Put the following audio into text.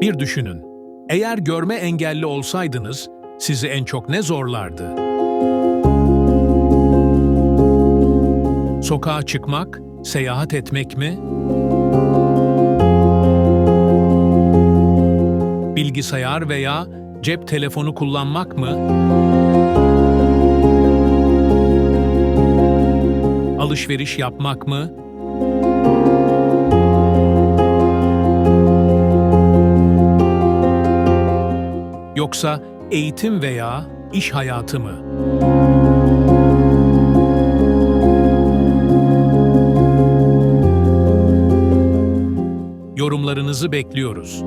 Bir düşünün. Eğer görme engelli olsaydınız, sizi en çok ne zorlardı? Sokağa çıkmak, seyahat etmek mi? Bilgisayar veya cep telefonu kullanmak mı? Alışveriş yapmak mı? Yoksa eğitim veya iş hayatı mı? Yorumlarınızı bekliyoruz.